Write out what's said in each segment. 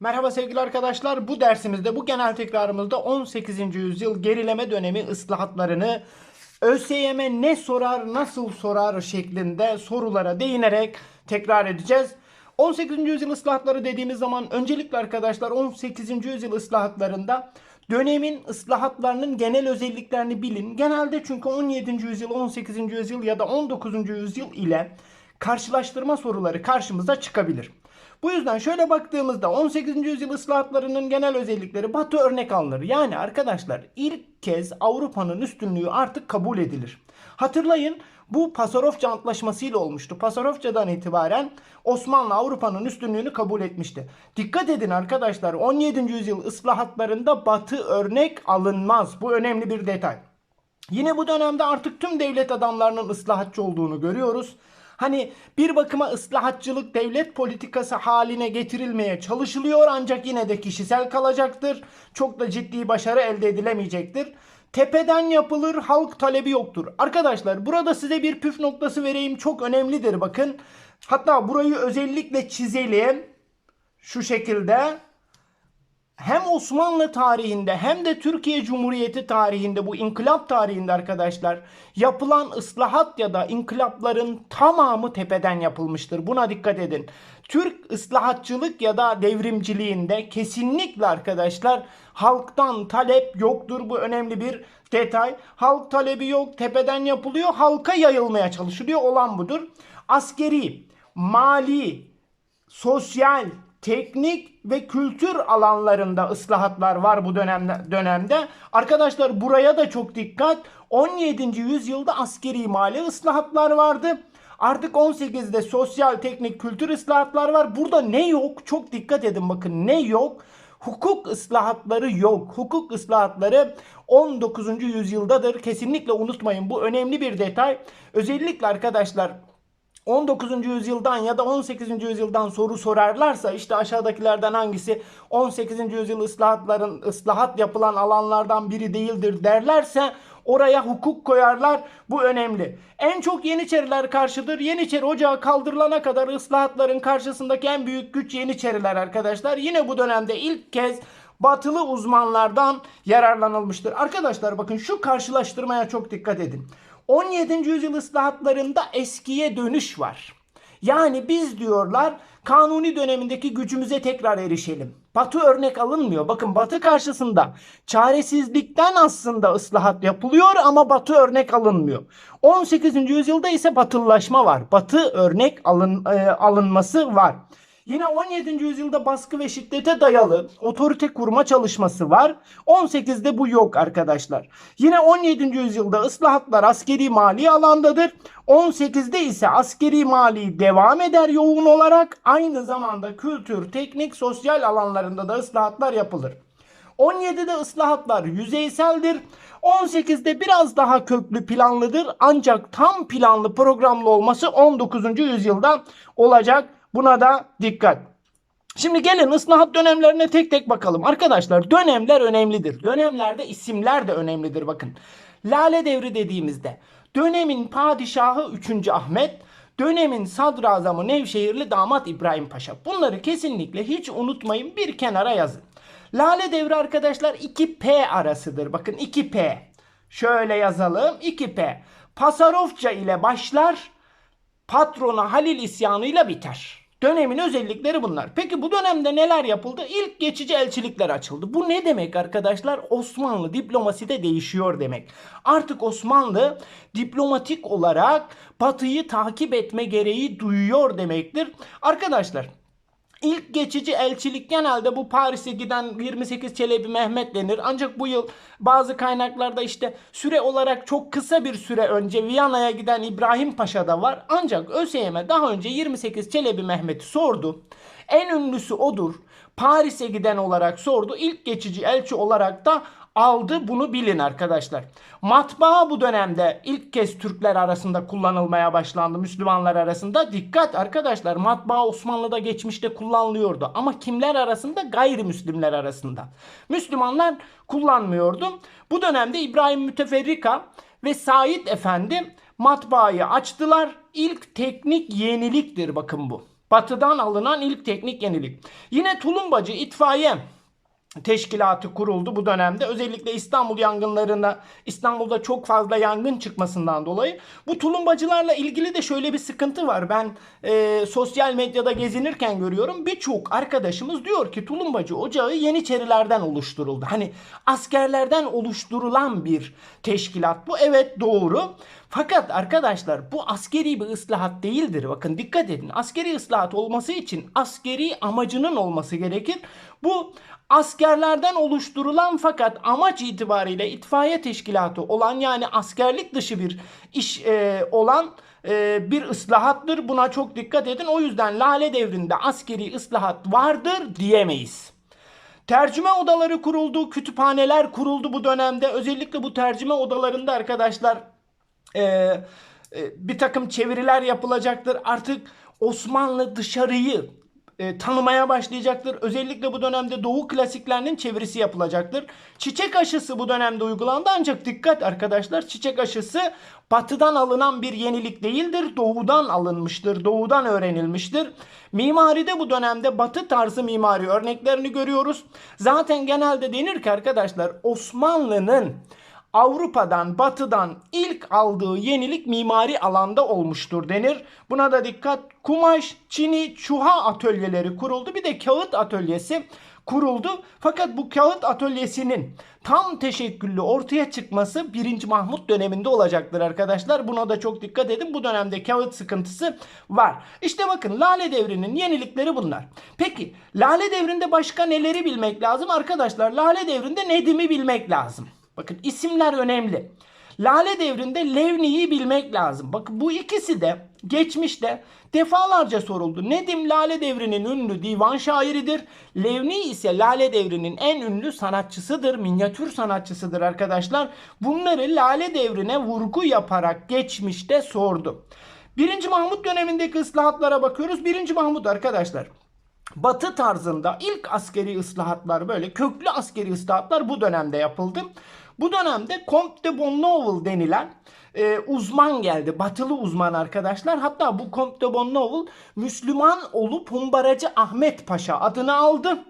Merhaba sevgili arkadaşlar. Bu dersimizde, bu genel tekrarımızda 18. yüzyıl gerileme dönemi ıslahatlarını ÖSYM ne sorar, nasıl sorar şeklinde sorulara değinerek tekrar edeceğiz. 18. yüzyıl ıslahatları dediğimiz zaman öncelikle arkadaşlar 18. yüzyıl ıslahatlarında dönemin ıslahatlarının genel özelliklerini bilin. Genelde çünkü 17. yüzyıl, 18. yüzyıl ya da 19. yüzyıl ile karşılaştırma soruları karşımıza çıkabilir. Bu yüzden şöyle baktığımızda 18. yüzyıl ıslahatlarının genel özellikleri Batı örnek alınır. Yani arkadaşlar ilk kez Avrupa'nın üstünlüğü artık kabul edilir. Hatırlayın bu Pasarofça Antlaşması ile olmuştu. Pasarofça'dan itibaren Osmanlı Avrupa'nın üstünlüğünü kabul etmişti. Dikkat edin arkadaşlar 17. yüzyıl ıslahatlarında Batı örnek alınmaz. Bu önemli bir detay. Yine bu dönemde artık tüm devlet adamlarının ıslahatçı olduğunu görüyoruz. Hani bir bakıma ıslahatçılık devlet politikası haline getirilmeye çalışılıyor ancak yine de kişisel kalacaktır. Çok da ciddi başarı elde edilemeyecektir. Tepeden yapılır, halk talebi yoktur. Arkadaşlar burada size bir püf noktası vereyim. Çok önemlidir bakın. Hatta burayı özellikle çizelim. Şu şekilde hem Osmanlı tarihinde hem de Türkiye Cumhuriyeti tarihinde bu inkılap tarihinde arkadaşlar yapılan ıslahat ya da inkılapların tamamı tepeden yapılmıştır. Buna dikkat edin. Türk ıslahatçılık ya da devrimciliğinde kesinlikle arkadaşlar halktan talep yoktur. Bu önemli bir detay. Halk talebi yok, tepeden yapılıyor, halka yayılmaya çalışılıyor. Olan budur. Askeri, mali, sosyal, teknik ve kültür alanlarında ıslahatlar var bu dönemde. dönemde. Arkadaşlar buraya da çok dikkat. 17. yüzyılda askeri mali ıslahatlar vardı. Artık 18'de sosyal, teknik, kültür ıslahatlar var. Burada ne yok? Çok dikkat edin bakın ne yok? Hukuk ıslahatları yok. Hukuk ıslahatları 19. yüzyıldadır. Kesinlikle unutmayın. Bu önemli bir detay. Özellikle arkadaşlar 19. yüzyıldan ya da 18. yüzyıldan soru sorarlarsa işte aşağıdakilerden hangisi 18. yüzyıl ıslahatların ıslahat yapılan alanlardan biri değildir derlerse oraya hukuk koyarlar. Bu önemli. En çok Yeniçeriler karşıdır. Yeniçeri ocağı kaldırılana kadar ıslahatların karşısındaki en büyük güç Yeniçeriler arkadaşlar. Yine bu dönemde ilk kez batılı uzmanlardan yararlanılmıştır. Arkadaşlar bakın şu karşılaştırmaya çok dikkat edin. 17. yüzyıl ıslahatlarında eskiye dönüş var. Yani biz diyorlar kanuni dönemindeki gücümüze tekrar erişelim. Batı örnek alınmıyor. Bakın Batı karşısında çaresizlikten aslında ıslahat yapılıyor ama Batı örnek alınmıyor. 18. yüzyılda ise batıllaşma var. Batı örnek alın, e, alınması var. Yine 17. yüzyılda baskı ve şiddete dayalı otorite kurma çalışması var. 18'de bu yok arkadaşlar. Yine 17. yüzyılda ıslahatlar askeri mali alandadır. 18'de ise askeri mali devam eder yoğun olarak. Aynı zamanda kültür, teknik, sosyal alanlarında da ıslahatlar yapılır. 17'de ıslahatlar yüzeyseldir. 18'de biraz daha köklü planlıdır. Ancak tam planlı programlı olması 19. yüzyılda olacak. Buna da dikkat. Şimdi gelin ıslahat dönemlerine tek tek bakalım. Arkadaşlar dönemler önemlidir. Dönemlerde isimler de önemlidir bakın. Lale devri dediğimizde dönemin padişahı 3. Ahmet, dönemin sadrazamı Nevşehirli damat İbrahim Paşa. Bunları kesinlikle hiç unutmayın bir kenara yazın. Lale devri arkadaşlar 2P arasıdır. Bakın 2P. Şöyle yazalım 2P. Pasarofça ile başlar, patrona Halil isyanıyla biter. Dönemin özellikleri bunlar. Peki bu dönemde neler yapıldı? İlk geçici elçilikler açıldı. Bu ne demek arkadaşlar? Osmanlı diplomasi de değişiyor demek. Artık Osmanlı diplomatik olarak Batı'yı takip etme gereği duyuyor demektir. Arkadaşlar İlk geçici elçilik genelde bu Paris'e giden 28 Çelebi Mehmet denir. Ancak bu yıl bazı kaynaklarda işte süre olarak çok kısa bir süre önce Viyana'ya giden İbrahim Paşa da var. Ancak ÖSYM daha önce 28 Çelebi Mehmet'i sordu. En ünlüsü odur. Paris'e giden olarak sordu. İlk geçici elçi olarak da aldı. Bunu bilin arkadaşlar. Matbaa bu dönemde ilk kez Türkler arasında kullanılmaya başlandı. Müslümanlar arasında. Dikkat arkadaşlar matbaa Osmanlı'da geçmişte kullanılıyordu. Ama kimler arasında? Gayrimüslimler arasında. Müslümanlar kullanmıyordu. Bu dönemde İbrahim Müteferrika ve Said Efendi matbaayı açtılar. İlk teknik yeniliktir bakın bu. Batıdan alınan ilk teknik yenilik. Yine tulumbacı itfaiye teşkilatı kuruldu bu dönemde. Özellikle İstanbul yangınlarında İstanbul'da çok fazla yangın çıkmasından dolayı bu tulumbacılarla ilgili de şöyle bir sıkıntı var. Ben e, sosyal medyada gezinirken görüyorum. Birçok arkadaşımız diyor ki tulumbacı ocağı Yeniçerilerden oluşturuldu. Hani askerlerden oluşturulan bir teşkilat bu. Evet doğru. Fakat arkadaşlar bu askeri bir ıslahat değildir. Bakın dikkat edin. Askeri ıslahat olması için askeri amacının olması gerekir. Bu askerlerden oluşturulan fakat amaç itibariyle itfaiye teşkilatı olan yani askerlik dışı bir iş e, olan e, bir ıslahattır. Buna çok dikkat edin. O yüzden Lale devrinde askeri ıslahat vardır diyemeyiz. Tercüme odaları kuruldu, kütüphaneler kuruldu bu dönemde. Özellikle bu tercüme odalarında arkadaşlar e, e, bir takım çeviriler yapılacaktır. Artık Osmanlı dışarıyı e, tanımaya başlayacaktır. Özellikle bu dönemde Doğu klasiklerinin çevirisi yapılacaktır. Çiçek aşısı bu dönemde uygulandı ancak dikkat arkadaşlar çiçek aşısı batıdan alınan bir yenilik değildir. Doğudan alınmıştır. Doğudan öğrenilmiştir. Mimaride bu dönemde batı tarzı mimari örneklerini görüyoruz. Zaten genelde denir ki arkadaşlar Osmanlı'nın Avrupa'dan, Batı'dan ilk aldığı yenilik mimari alanda olmuştur denir. Buna da dikkat. Kumaş, çini, çuha atölyeleri kuruldu. Bir de kağıt atölyesi kuruldu. Fakat bu kağıt atölyesinin tam teşekküllü ortaya çıkması 1. Mahmut döneminde olacaktır arkadaşlar. Buna da çok dikkat edin. Bu dönemde kağıt sıkıntısı var. İşte bakın Lale Devri'nin yenilikleri bunlar. Peki Lale Devri'nde başka neleri bilmek lazım? Arkadaşlar Lale Devri'nde Nedim'i bilmek lazım. Bakın isimler önemli. Lale devrinde Levni'yi bilmek lazım. Bakın bu ikisi de geçmişte defalarca soruldu. Nedim Lale devrinin ünlü divan şairidir. Levni ise Lale devrinin en ünlü sanatçısıdır. Minyatür sanatçısıdır arkadaşlar. Bunları Lale devrine vurgu yaparak geçmişte sordu. 1. Mahmut dönemindeki ıslahatlara bakıyoruz. 1. Mahmut arkadaşlar Batı tarzında ilk askeri ıslahatlar böyle köklü askeri ıslahatlar bu dönemde yapıldı. Bu dönemde Comte de Bonneval denilen e, uzman geldi. Batılı uzman arkadaşlar. Hatta bu Comte de Bonneval Müslüman olup Humbaracı Ahmet Paşa adını aldı.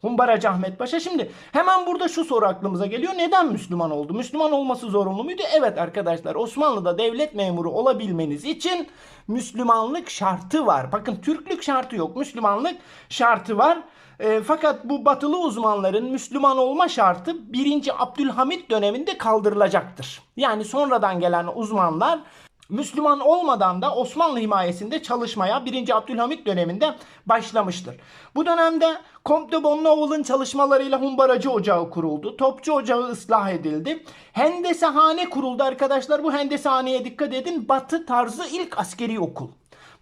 Humbaracı Ahmet Paşa. Şimdi hemen burada şu soru aklımıza geliyor. Neden Müslüman oldu? Müslüman olması zorunlu muydu? Evet arkadaşlar Osmanlı'da devlet memuru olabilmeniz için Müslümanlık şartı var. Bakın Türklük şartı yok. Müslümanlık şartı var. E, fakat bu batılı uzmanların Müslüman olma şartı 1. Abdülhamit döneminde kaldırılacaktır. Yani sonradan gelen uzmanlar Müslüman olmadan da Osmanlı himayesinde çalışmaya 1. Abdülhamit döneminde başlamıştır. Bu dönemde Comte de Bonneval'ın çalışmalarıyla Humbaracı Ocağı kuruldu. Topçu Ocağı ıslah edildi. Hendesehane kuruldu arkadaşlar. Bu hendeshaneye dikkat edin. Batı tarzı ilk askeri okul.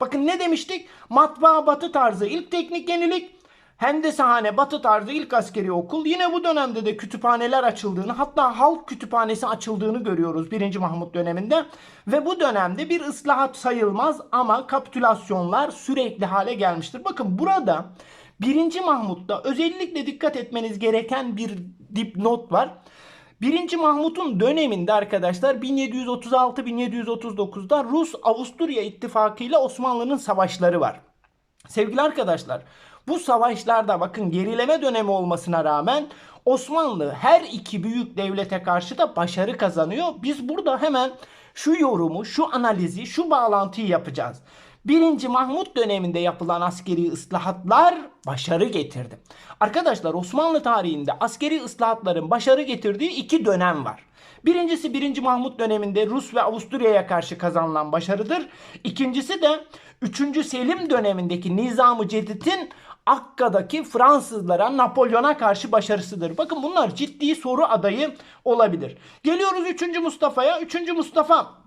Bakın ne demiştik? Matbaa batı tarzı ilk teknik yenilik. Hendesehane Batı tarzı ilk askeri okul. Yine bu dönemde de kütüphaneler açıldığını hatta halk kütüphanesi açıldığını görüyoruz 1. Mahmut döneminde. Ve bu dönemde bir ıslahat sayılmaz ama kapitülasyonlar sürekli hale gelmiştir. Bakın burada 1. Mahmut'ta özellikle dikkat etmeniz gereken bir dipnot var. 1. Mahmut'un döneminde arkadaşlar 1736-1739'da Rus-Avusturya ittifakı ile Osmanlı'nın savaşları var. Sevgili arkadaşlar bu savaşlarda bakın gerileme dönemi olmasına rağmen Osmanlı her iki büyük devlete karşı da başarı kazanıyor. Biz burada hemen şu yorumu, şu analizi, şu bağlantıyı yapacağız. 1. Mahmut döneminde yapılan askeri ıslahatlar başarı getirdi. Arkadaşlar Osmanlı tarihinde askeri ıslahatların başarı getirdiği iki dönem var. Birincisi 1. Mahmut döneminde Rus ve Avusturya'ya karşı kazanılan başarıdır. İkincisi de 3. Selim dönemindeki Nizam-ı Cedid'in Akka'daki Fransızlara, Napolyon'a karşı başarısıdır. Bakın bunlar ciddi soru adayı olabilir. Geliyoruz 3. Mustafa'ya. 3. Mustafa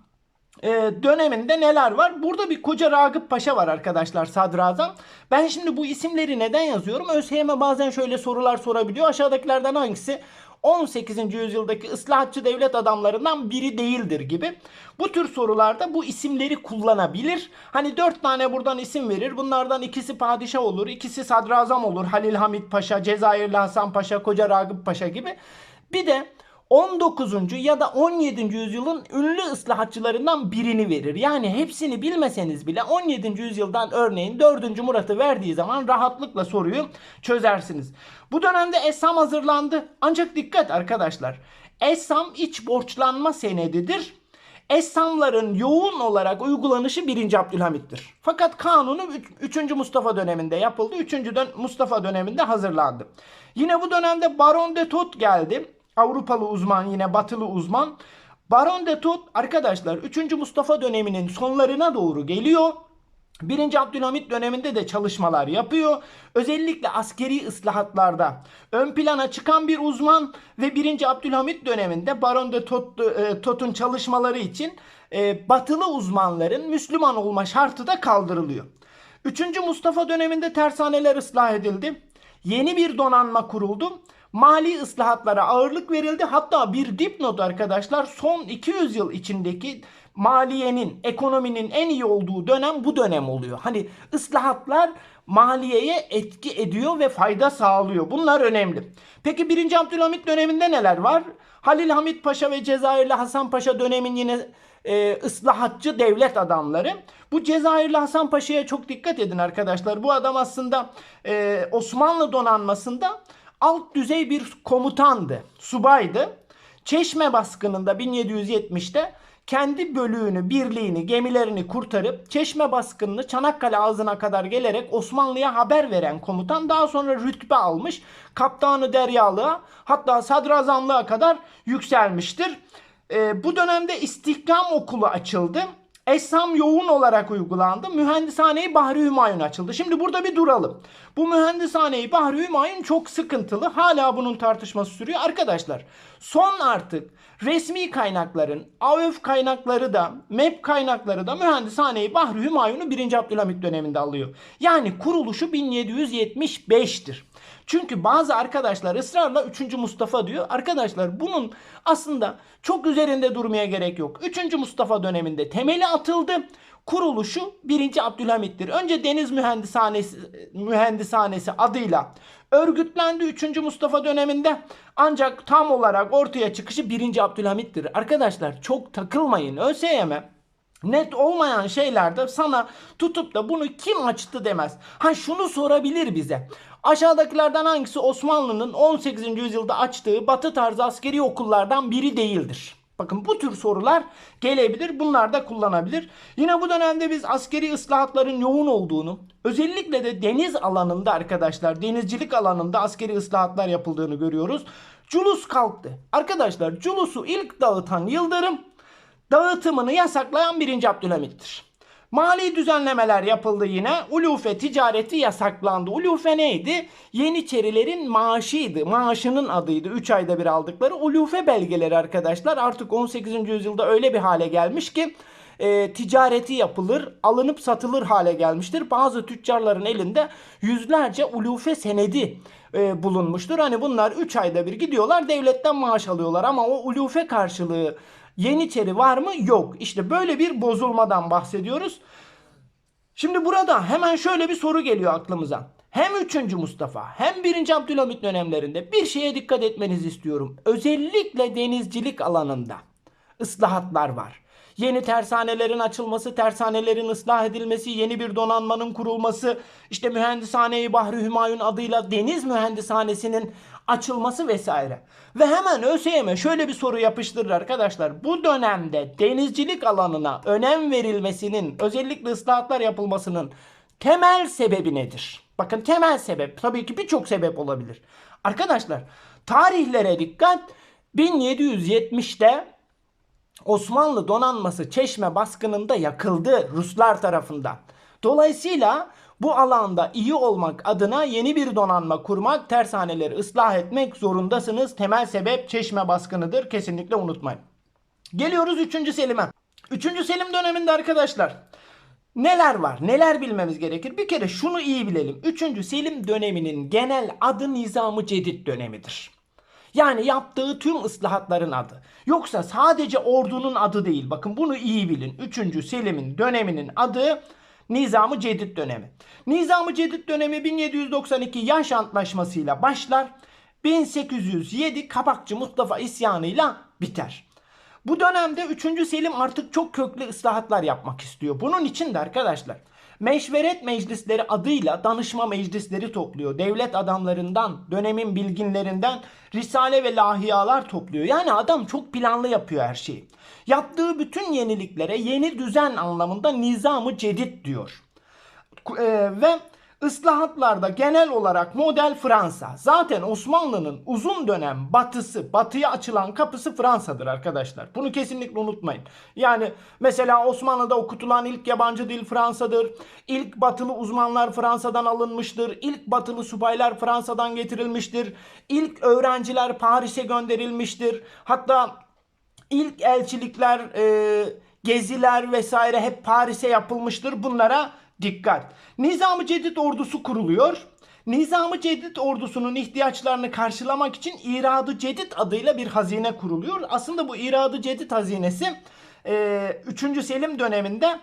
e, döneminde neler var? Burada bir koca Ragıp Paşa var arkadaşlar sadrazam. Ben şimdi bu isimleri neden yazıyorum? ÖSYM bazen şöyle sorular sorabiliyor. Aşağıdakilerden hangisi 18. yüzyıldaki ıslahatçı devlet adamlarından biri değildir gibi. Bu tür sorularda bu isimleri kullanabilir. Hani dört tane buradan isim verir. Bunlardan ikisi padişah olur, ikisi sadrazam olur. Halil Hamit Paşa, Cezayirli Hasan Paşa, Koca Ragıp Paşa gibi. Bir de 19. ya da 17. yüzyılın ünlü ıslahatçılarından birini verir. Yani hepsini bilmeseniz bile 17. yüzyıldan örneğin 4. Murat'ı verdiği zaman rahatlıkla soruyu çözersiniz. Bu dönemde Essam hazırlandı. Ancak dikkat arkadaşlar. Essam iç borçlanma senedidir. Essamların yoğun olarak uygulanışı 1. Abdülhamit'tir. Fakat kanunu 3. Mustafa döneminde yapıldı. 3. Dön Mustafa döneminde hazırlandı. Yine bu dönemde Baron de Thot geldi. Avrupalı uzman yine batılı uzman. Baron de Thot arkadaşlar 3. Mustafa döneminin sonlarına doğru geliyor. 1. Abdülhamit döneminde de çalışmalar yapıyor. Özellikle askeri ıslahatlarda ön plana çıkan bir uzman ve 1. Abdülhamit döneminde Baron de Tot, e, Tot'un çalışmaları için e, batılı uzmanların Müslüman olma şartı da kaldırılıyor. 3. Mustafa döneminde tersaneler ıslah edildi. Yeni bir donanma kuruldu. Mali ıslahatlara ağırlık verildi. Hatta bir dipnot arkadaşlar son 200 yıl içindeki maliyenin, ekonominin en iyi olduğu dönem bu dönem oluyor. Hani ıslahatlar maliyeye etki ediyor ve fayda sağlıyor. Bunlar önemli. Peki 1. Abdülhamit döneminde neler var? Halil Hamit Paşa ve Cezayirli Hasan Paşa dönemin yine e, ıslahatçı devlet adamları. Bu Cezayirli Hasan Paşa'ya çok dikkat edin arkadaşlar. Bu adam aslında e, Osmanlı donanmasında alt düzey bir komutandı, subaydı. Çeşme baskınında 1770'te kendi bölüğünü, birliğini, gemilerini kurtarıp Çeşme baskınını Çanakkale ağzına kadar gelerek Osmanlı'ya haber veren komutan daha sonra rütbe almış. Kaptanı deryalığa hatta sadrazamlığa kadar yükselmiştir. Ee, bu dönemde istihkam okulu açıldı. Essam yoğun olarak uygulandı. Mühendishaneyi Bahri Hümayun açıldı. Şimdi burada bir duralım. Bu mühendishaneyi Bahri Hümayun çok sıkıntılı. Hala bunun tartışması sürüyor. Arkadaşlar son artık resmi kaynakların, AÖF kaynakları da, MEP kaynakları da mühendishaneyi Bahri Hümayun'u 1. Abdülhamit döneminde alıyor. Yani kuruluşu 1775'tir. Çünkü bazı arkadaşlar ısrarla 3. Mustafa diyor. Arkadaşlar bunun aslında çok üzerinde durmaya gerek yok. 3. Mustafa döneminde temeli atıldı. Kuruluşu 1. Abdülhamit'tir. Önce Deniz Mühendishanesi, Mühendishanesi adıyla örgütlendi 3. Mustafa döneminde. Ancak tam olarak ortaya çıkışı 1. Abdülhamit'tir. Arkadaşlar çok takılmayın. ÖSYM net olmayan şeylerde sana tutup da bunu kim açtı demez. Ha şunu sorabilir bize. Aşağıdakilerden hangisi Osmanlı'nın 18. yüzyılda açtığı batı tarzı askeri okullardan biri değildir? Bakın bu tür sorular gelebilir. Bunlar da kullanabilir. Yine bu dönemde biz askeri ıslahatların yoğun olduğunu, özellikle de deniz alanında arkadaşlar, denizcilik alanında askeri ıslahatlar yapıldığını görüyoruz. Culus kalktı. Arkadaşlar Culus'u ilk dağıtan Yıldırım, dağıtımını yasaklayan 1. Abdülhamit'tir. Mali düzenlemeler yapıldı yine. Ulufe ticareti yasaklandı. Ulufe neydi? Yeniçerilerin maaşıydı. Maaşının adıydı. 3 ayda bir aldıkları. Ulufe belgeleri arkadaşlar artık 18. yüzyılda öyle bir hale gelmiş ki e, ticareti yapılır, alınıp satılır hale gelmiştir. Bazı tüccarların elinde yüzlerce ulufe senedi e, bulunmuştur. Hani bunlar 3 ayda bir gidiyorlar devletten maaş alıyorlar ama o ulufe karşılığı Yeniçeri var mı? Yok. İşte böyle bir bozulmadan bahsediyoruz. Şimdi burada hemen şöyle bir soru geliyor aklımıza. Hem 3. Mustafa hem 1. Abdülhamit dönemlerinde bir şeye dikkat etmenizi istiyorum. Özellikle denizcilik alanında ıslahatlar var. Yeni tersanelerin açılması, tersanelerin ıslah edilmesi, yeni bir donanmanın kurulması, işte mühendishaneyi Bahri Hümayun adıyla deniz mühendishanesinin açılması vesaire. Ve hemen ÖSYM şöyle bir soru yapıştırır arkadaşlar. Bu dönemde denizcilik alanına önem verilmesinin, özellikle ıslahatlar yapılmasının temel sebebi nedir? Bakın temel sebep tabii ki birçok sebep olabilir. Arkadaşlar tarihlere dikkat. 1770'te Osmanlı donanması Çeşme baskınında yakıldı Ruslar tarafından. Dolayısıyla bu alanda iyi olmak adına yeni bir donanma kurmak, tersaneleri ıslah etmek zorundasınız. Temel sebep Çeşme baskınıdır. Kesinlikle unutmayın. Geliyoruz 3. Selim'e. 3. Selim döneminde arkadaşlar neler var? Neler bilmemiz gerekir? Bir kere şunu iyi bilelim. 3. Selim döneminin genel adı Nizam-ı Cedid dönemidir. Yani yaptığı tüm ıslahatların adı. Yoksa sadece ordunun adı değil. Bakın bunu iyi bilin. 3. Selim'in döneminin adı Nizam-ı Cedid dönemi. Nizam-ı Cedid dönemi 1792 yaş antlaşmasıyla başlar. 1807 Kabakçı Mustafa isyanıyla biter. Bu dönemde 3. Selim artık çok köklü ıslahatlar yapmak istiyor. Bunun için de arkadaşlar Meşveret meclisleri adıyla danışma meclisleri topluyor. Devlet adamlarından, dönemin bilginlerinden risale ve lahiyalar topluyor. Yani adam çok planlı yapıyor her şeyi. Yaptığı bütün yeniliklere yeni düzen anlamında nizamı cedid diyor. Ku- e, ve ıslahatlarda genel olarak model Fransa. Zaten Osmanlı'nın uzun dönem batısı, batıya açılan kapısı Fransa'dır arkadaşlar. Bunu kesinlikle unutmayın. Yani mesela Osmanlı'da okutulan ilk yabancı dil Fransa'dır. İlk batılı uzmanlar Fransa'dan alınmıştır. İlk batılı subaylar Fransa'dan getirilmiştir. İlk öğrenciler Paris'e gönderilmiştir. Hatta İlk elçilikler, e, geziler vesaire hep Paris'e yapılmıştır. Bunlara dikkat. Nizam-ı Cedid ordusu kuruluyor. Nizam-ı Cedid ordusunun ihtiyaçlarını karşılamak için İrad-ı Cedid adıyla bir hazine kuruluyor. Aslında bu İrad-ı Cedid hazinesi e, 3. Selim döneminde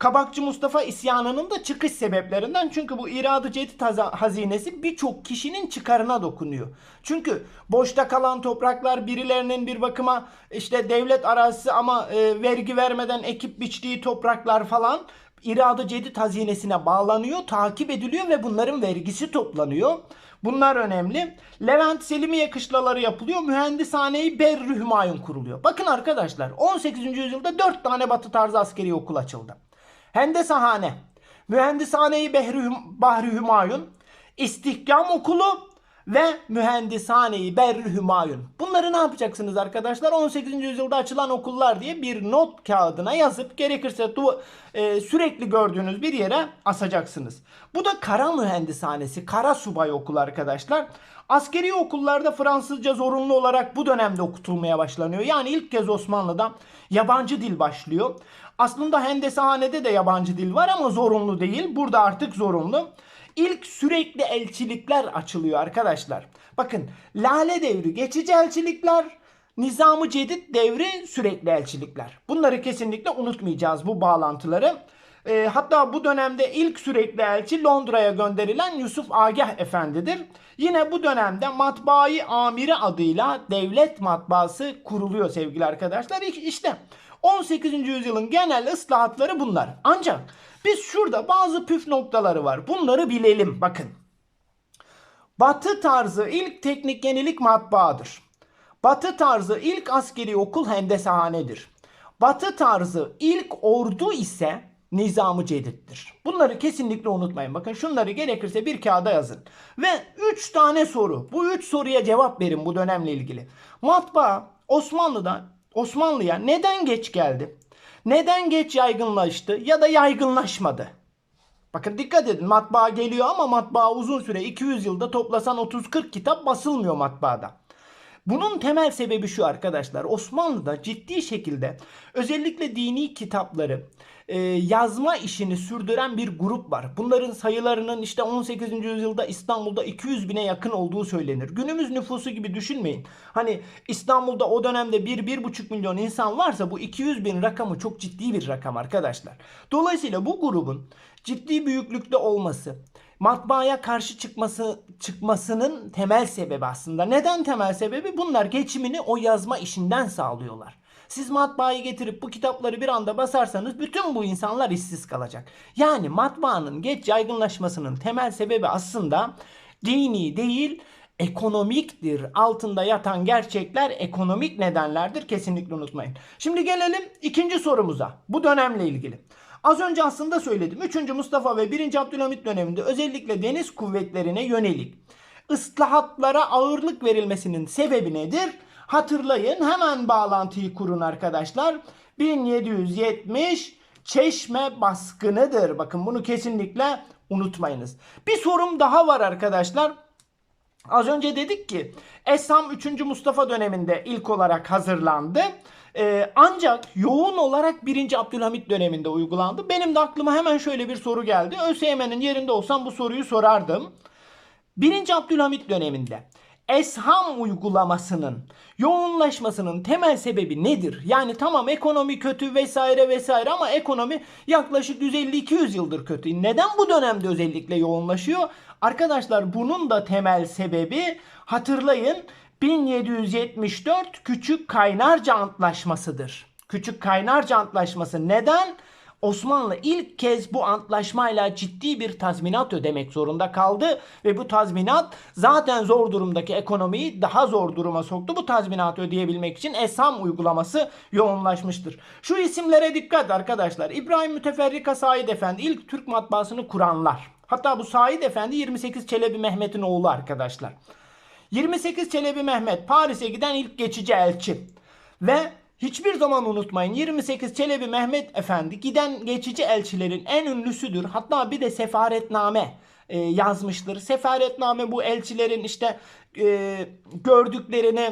Kabakçı Mustafa isyanının da çıkış sebeplerinden. Çünkü bu iradı cedid hazinesi birçok kişinin çıkarına dokunuyor. Çünkü boşta kalan topraklar birilerinin bir bakıma işte devlet arazisi ama e, vergi vermeden ekip biçtiği topraklar falan iradı cedid hazinesine bağlanıyor, takip ediliyor ve bunların vergisi toplanıyor. Bunlar önemli. Levent Selimiye kışlaları yapılıyor. Mühendishane-i Berri Hümayun kuruluyor. Bakın arkadaşlar 18. yüzyılda 4 tane batı tarzı askeri okul açıldı. Hendesahane, Mühendishane-i Behri Bahri Hümayun, İstihkam Okulu ve Mühendishane-i Berri Hümayun. Bunları ne yapacaksınız arkadaşlar? 18. yüzyılda açılan okullar diye bir not kağıdına yazıp gerekirse e, sürekli gördüğünüz bir yere asacaksınız. Bu da kara mühendishanesi, kara subay okulu arkadaşlar. Askeri okullarda Fransızca zorunlu olarak bu dönemde okutulmaya başlanıyor. Yani ilk kez Osmanlı'da yabancı dil başlıyor. Aslında hendesahanede de yabancı dil var ama zorunlu değil. Burada artık zorunlu. İlk sürekli elçilikler açılıyor arkadaşlar. Bakın Lale devri geçici elçilikler, Nizam-ı Cedid devri sürekli elçilikler. Bunları kesinlikle unutmayacağız bu bağlantıları. Ee, hatta bu dönemde ilk sürekli elçi Londra'ya gönderilen Yusuf Agah Efendi'dir. Yine bu dönemde Matbaayı Amiri adıyla devlet matbaası kuruluyor sevgili arkadaşlar. İşte 18. yüzyılın genel ıslahatları bunlar. Ancak biz şurada bazı püf noktaları var. Bunları bilelim. Bakın. Batı tarzı ilk teknik yenilik matbaadır. Batı tarzı ilk askeri okul hendesahanedir. Batı tarzı ilk ordu ise nizamı cedittir. Bunları kesinlikle unutmayın. Bakın şunları gerekirse bir kağıda yazın. Ve 3 tane soru. Bu 3 soruya cevap verin bu dönemle ilgili. Matbaa Osmanlı'da Osmanlı'ya neden geç geldi? Neden geç yaygınlaştı ya da yaygınlaşmadı? Bakın dikkat edin matbaa geliyor ama matbaa uzun süre 200 yılda toplasan 30-40 kitap basılmıyor matbaada. Bunun temel sebebi şu arkadaşlar. Osmanlı'da ciddi şekilde özellikle dini kitapları e, yazma işini sürdüren bir grup var. Bunların sayılarının işte 18. yüzyılda İstanbul'da 200 bine yakın olduğu söylenir. Günümüz nüfusu gibi düşünmeyin. Hani İstanbul'da o dönemde 1-1,5 milyon insan varsa bu 200 bin rakamı çok ciddi bir rakam arkadaşlar. Dolayısıyla bu grubun ciddi büyüklükte olması, matbaaya karşı çıkması çıkmasının temel sebebi aslında. Neden temel sebebi? Bunlar geçimini o yazma işinden sağlıyorlar. Siz matbaayı getirip bu kitapları bir anda basarsanız bütün bu insanlar işsiz kalacak. Yani matbaanın geç yaygınlaşmasının temel sebebi aslında dini değil ekonomiktir. Altında yatan gerçekler ekonomik nedenlerdir. Kesinlikle unutmayın. Şimdi gelelim ikinci sorumuza. Bu dönemle ilgili. Az önce aslında söyledim. 3. Mustafa ve 1. Abdülhamit döneminde özellikle deniz kuvvetlerine yönelik ıslahatlara ağırlık verilmesinin sebebi nedir? Hatırlayın hemen bağlantıyı kurun arkadaşlar. 1770 Çeşme baskınıdır. Bakın bunu kesinlikle unutmayınız. Bir sorum daha var arkadaşlar. Az önce dedik ki Esam 3. Mustafa döneminde ilk olarak hazırlandı. Ee, ancak yoğun olarak 1. Abdülhamit döneminde uygulandı. Benim de aklıma hemen şöyle bir soru geldi. ÖSYM'nin yerinde olsam bu soruyu sorardım. 1. Abdülhamit döneminde esham uygulamasının yoğunlaşmasının temel sebebi nedir? Yani tamam ekonomi kötü vesaire vesaire ama ekonomi yaklaşık 150-200 yıldır kötü. Neden bu dönemde özellikle yoğunlaşıyor? Arkadaşlar bunun da temel sebebi hatırlayın 1774 Küçük Kaynarca Antlaşması'dır. Küçük Kaynarca Antlaşması neden? Osmanlı ilk kez bu antlaşmayla ciddi bir tazminat ödemek zorunda kaldı ve bu tazminat zaten zor durumdaki ekonomiyi daha zor duruma soktu. Bu tazminatı ödeyebilmek için Esam uygulaması yoğunlaşmıştır. Şu isimlere dikkat arkadaşlar. İbrahim Müteferrika Said Efendi ilk Türk matbaasını kuranlar. Hatta bu Said Efendi 28 Çelebi Mehmet'in oğlu arkadaşlar. 28 Çelebi Mehmet Paris'e giden ilk geçici elçi. Ve hiçbir zaman unutmayın 28 Çelebi Mehmet Efendi giden geçici elçilerin en ünlüsüdür. Hatta bir de sefaretname e, yazmıştır. Sefaretname bu elçilerin işte e, gördüklerini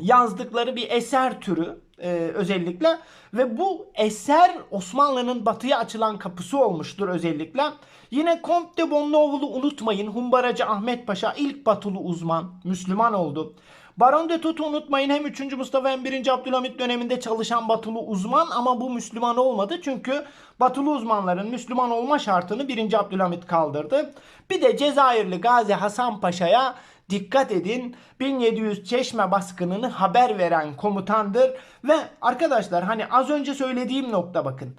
yazdıkları bir eser türü e, özellikle ve bu eser Osmanlı'nın batıya açılan kapısı olmuştur özellikle. Yine Comte de Bonneau'lu unutmayın. Humbaracı Ahmet Paşa ilk batılı uzman, Müslüman oldu. Baron de Tut'u unutmayın hem 3. Mustafa hem 1. Abdülhamit döneminde çalışan batılı uzman ama bu Müslüman olmadı. Çünkü batılı uzmanların Müslüman olma şartını 1. Abdülhamit kaldırdı. Bir de Cezayirli Gazi Hasan Paşa'ya dikkat edin 1700 Çeşme baskınını haber veren komutandır ve arkadaşlar hani az önce söylediğim nokta bakın.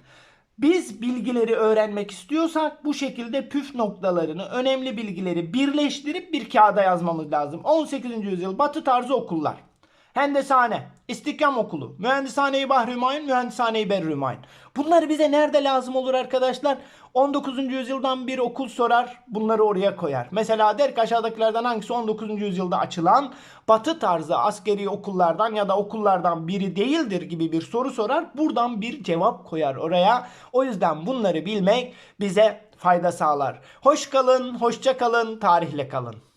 Biz bilgileri öğrenmek istiyorsak bu şekilde püf noktalarını, önemli bilgileri birleştirip bir kağıda yazmamız lazım. 18. yüzyıl batı tarzı okullar. Hendesane, İstiklal Okulu, Mühendishane-i Bahri Hümayun, Mühendishane-i Berri Hümayun. Bunları bize nerede lazım olur arkadaşlar? 19. yüzyıldan bir okul sorar, bunları oraya koyar. Mesela der ki aşağıdakilerden hangisi 19. yüzyılda açılan batı tarzı askeri okullardan ya da okullardan biri değildir gibi bir soru sorar. Buradan bir cevap koyar oraya. O yüzden bunları bilmek bize fayda sağlar. Hoş kalın, hoşça kalın, tarihle kalın.